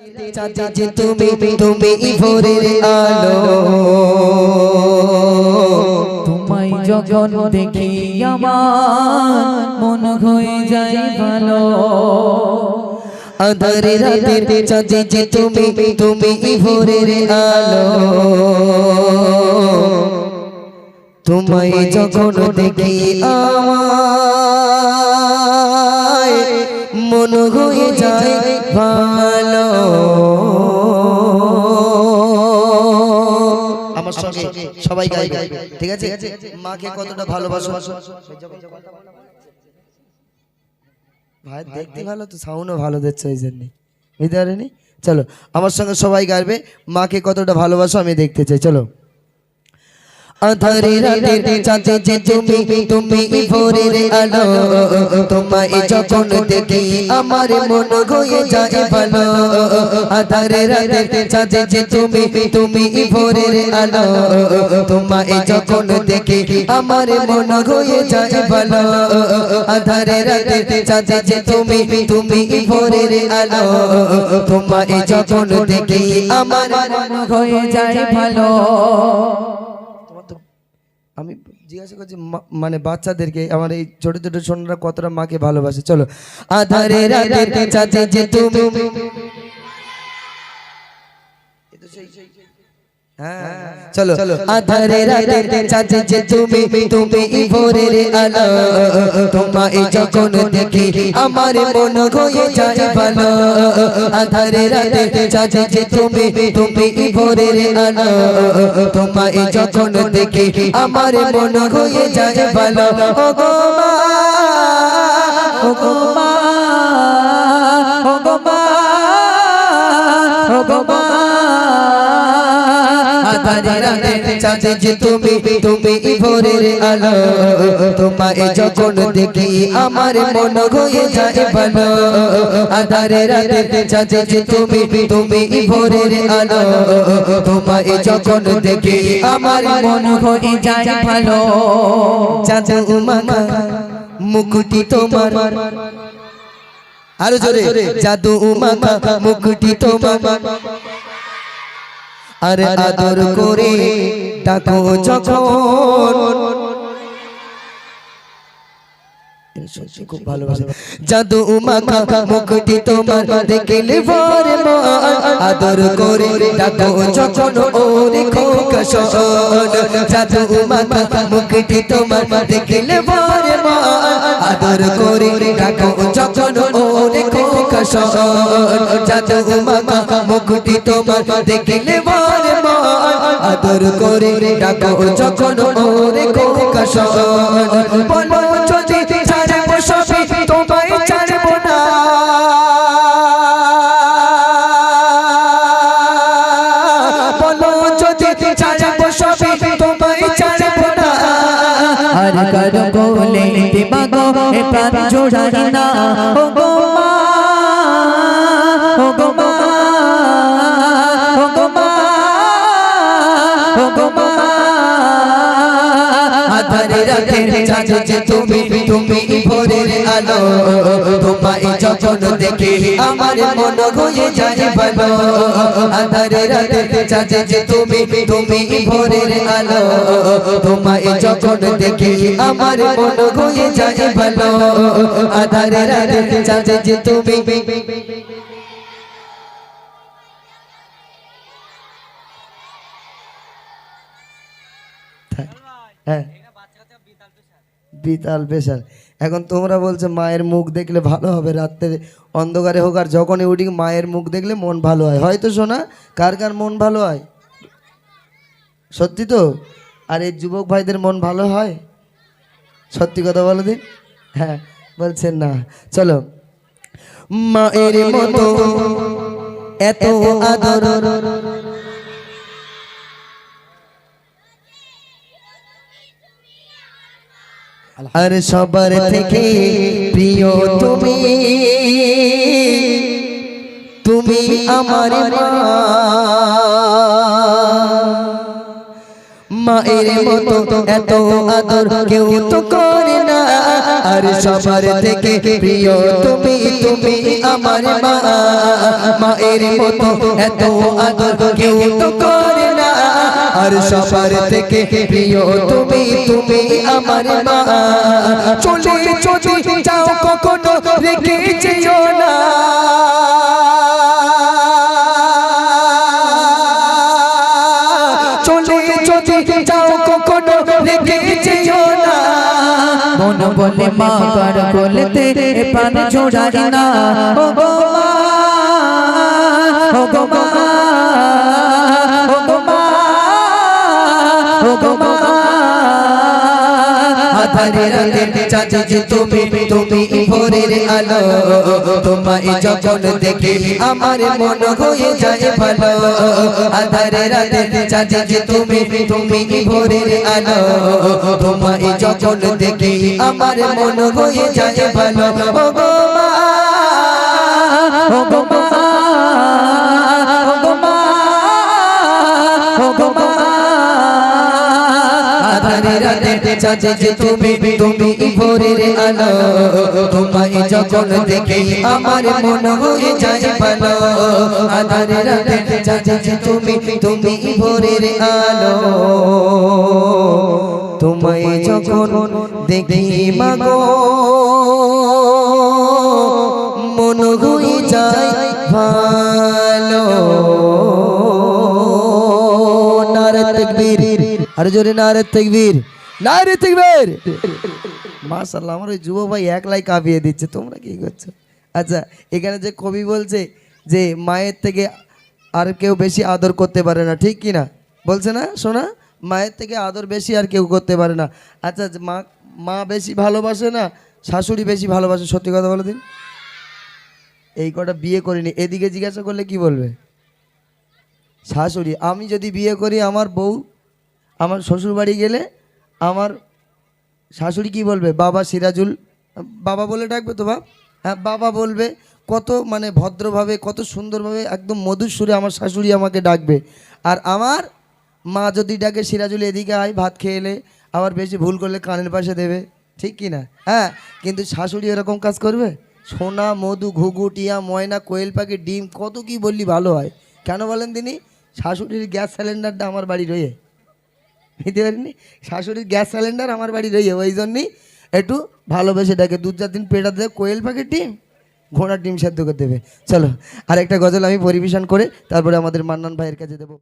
চাচা যে তুমি তুমি ভোরের আলো। তোমায় যখন দেখি আমার মন হয়ে যায় ভালো। আধারে রাতে চাচা যে তুমি তুমি ভোরের আলো। তোমায় যখন দেখি আমায় মন হয়ে যায় ভালো। সঙ্গে সবাই গাইবে। ঠিক আছে? মাকে কতটা ভালোবাসো? ভাই দেখতে ভালো তো সাউন্ডও ভালো দিচ্ছে ওই জন্যে। বুঝতে পারেনি? চলো আমার সঙ্গে সবাই গাইবে। মাকে কতটা ভালোবাসো আমি দেখতে চাই। চলো। আধারে রাতে চাচে যে তুমি তুমি ভোরের আলো তোমায় যখন দেখি আমার মন হয়ে যায় ভালো আধারে রাতে চাচে যে তুমি তুমি ভোরের আলো তোমায় যখন দেখি আমার মন হয়ে যায় ভালো আধারে রাতে চাচে যে তুমি তুমি ভোরের আলো তোমায় যখন দেখি আমার মন হয়ে যায় ভালো তোমার তো আমি জিজ্ঞাসা করছি মানে বাচ্চাদেরকে আমার এই ছোট ছোট সোনারা কতটা মাকে ভালোবাসে? চলো। আধারে রাতে চাচে যে তুমি হ্যাঁ, চলো আধারে রাতে চাচে যে তুমি তুমি ভোরের আলো তোমায় যখন দেখি আমার মন হয়ে যায় ভালো আধারে রাতে চাচে যে তুমি তুমি ভোরের আলো তোমায় যখন দেখি আমার মন হয়ে যায় ভালো ও গো মা ও গো মা আধারে রাতে চাচে যে তুমি তুমি ভোরের আলো তোমায় যখন দেখি আমার মন হয়ে যায় ভালো। আধারে রাতে চাচে যে তুমি তুমি ভোরের আলো। তোমায় যখন দেখি আমার মন হয়ে যায় ভালো। চাচা উমা মুকুটি তোমার। আরও জোরে জাদু উমা মুকুটি তোমার। আরে আদর করে ডাকো যখন খুব ভালোবাসে জাদু মাখা মুকুটি তোমার দেখলে মন আদর করে ডাকো যখন ওরে খোকা শোন জাদু মাখা মুকুটি তোমার দেখলে মন আদর করে ডাকো যখন ওরে খোকা শোন জাদু মাখা মুকুটি তোমার দেখলে মন আদর করে ডাকো যখন ওরে খোকা এ প্রাণ জোড়াই না ও গো মা, ও গো মা, ও গো মা, ও গো মা। আধারে রাখে চাচা যে তুমি তুমি ভোরের আলো। যখন দেখি আমার মন হয়ে যায় ভালো। আধারে রাতে চাচে যে তুমি তুমি ভোরের আলো। তোমায় যখন দেখি আমার মন হয়ে যায় ভালো। আধারে রাতে চাচে যে তুমি। হ্যাঁ। বিতাল পেশার এখন তোমরা বলছো মায়ের মুখ দেখলে ভালো হবে, রাত্রে অন্ধকারে হোক আর যখনই উঠি মায়ের মুখ দেখলে মন ভালো হয়। হয়তো শোনা কার কার মন ভালো হয়? সত্যি তো? আর এই যুবক ভাইদের মন ভালো হয়? সত্যি কথা বলো দিন। হ্যাঁ বলছেন না। চলো। মায়ের মতো এত আদর আর সবার থেকে প্রিয় তুমি। তুমি আমার মায়ের মতো এত আদর কেউ তো করে না। আর সবার থেকে প্রিয় তুমি তুমি আমার মা। মায়ের মতো এত আদর কেউ তো করে না। আর সবার থেকে প্রিয় তুমি তুমি আমার মা, চলে যদি যাও কখনো রেখে যেও না। চলে যদি যাও কখনো রেখে যেও না। মন বলে মা, কার কোলেতে প্রাণ জোড়াই না। ও গো মা ও গো মা। রাতে চাচা তুমি তুমি ভোরের আলো। তোমায় যখন দেখি আমার মন হয়ে যায় ভালো। আধারে রাতে চাচা তুমি তুমি ভোরের আলো। তোমায় যখন দেখি আমার মন হয়ে যায় ভালো। ও গো মা ও গো মা। আধারে রাতে চাচা তুমি তুমি ভোরের আলো তোমায় যখন দেখি আমার মন হয়ে যায় ভালো আধারে রাতে যখন দেখি মাগো মন হয়ে যায় ভালো নারে তকবীর আর জোরে নারে তকবীর নারে তকবীর। মাশাআল্লাহ, আমার ওই যুব ভাই একলাই কাঁপিয়ে দিচ্ছে, তোমরা কি করছ? আচ্ছা এখানে যে কবি বলছে যে মায়ের থেকে আর কেউ বেশি আদর করতে পারে না, ঠিক কি না বলছে না, শোনা? মায়ের থেকে আদর বেশি আর কেউ করতে পারে না। আচ্ছা যে মা মা বেশি ভালোবাসে না, শাশুড়ি বেশি ভালোবাসে? সত্যি কথা বলে দিন। এই কটা বিয়ে করিনি, এদিকে জিজ্ঞাসা করলে কি বলবে? শাশুড়ি, আমি যদি বিয়ে করি, আমার বউ আমার শ্বশুর বাড়ি গেলে আমার শাশুড়ি কি বলবে? বাবা সিরাজুল, বাবা বলে ডাকবে তো বাপ? হ্যাঁ বাবা বলবে, কত মানে ভদ্রভাবে, কত সুন্দরভাবে, একদম মধুর সুরে আমার শাশুড়ি আমাকে ডাকবে। আর আমার মা যদি ডাকে, সিরাজুল এদিকে আয়, ভাত খেয়ে এলে আবার বেশি ভুল করলে কানের পাশে দেবে। ঠিক কি না? হ্যাঁ কিন্তু শাশুড়ি এরকম কাজ করবে? সোনা, মধু, ঘুঘু, টিয়া, ময়না, কোয়েল পাখি, ডিম, কত কি বললি ভালো হয়। কেন বলেন তিনি? শাশুড়ির গ্যাস সিলিন্ডারটা আমার বাড়ি রয়ে বুঝতে পারিনি। শাশুড়ির গ্যাস সিলিন্ডার আমার বাড়ি রয়ে ওই জন্যই একটু ভালোবেসে ডাকে দু চার দিন পেটা দেবে, কোয়েল পাখির ডিম, ঘোড়ার ডিম সেদ্ধ করে দেবে। চলো আর একটা গজল আমি পরিবেশন করে তারপরে আমাদের মান্নান ভাইয়ের কাছে দেবো।